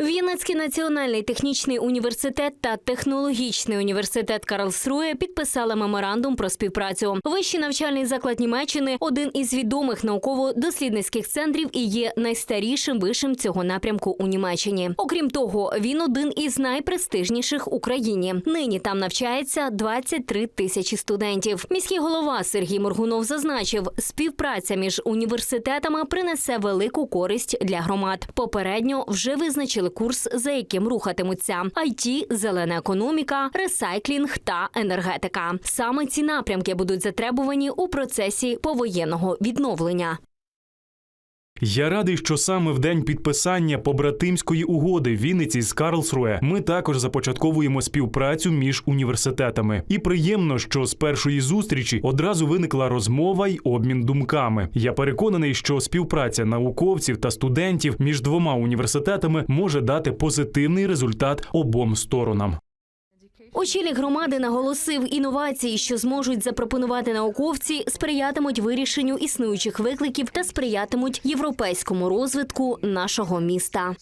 Вінницький національний технічний університет та технологічний університет Карлсрує підписали меморандум про співпрацю. Вищий навчальний заклад Німеччини один із відомих науково-дослідницьких центрів і є найстарішим вишим цього напрямку у Німеччині. Окрім того, він один із найпрестижніших в Україні. Нині там навчається 23 тисячі студентів. Міський голова Сергій Моргунов зазначив, співпраця між університетами принесе велику користь для громад. Попередньо вже визначили курс, за яким рухатимуться: IT, зелена економіка, ресайклінг та енергетика. Саме ці напрямки будуть затребувані у процесі повоєнного відновлення. Я радий, що саме в день підписання побратимської угоди Вінниці з Карлсруе ми також започатковуємо співпрацю між університетами. І приємно, що з першої зустрічі одразу виникла розмова й обмін думками. Я переконаний, що співпраця науковців та студентів між двома університетами може дати позитивний результат обом сторонам. Очільник громади наголосив, інновації, що зможуть запропонувати науковці, сприятимуть вирішенню існуючих викликів та сприятимуть європейському розвитку нашого міста.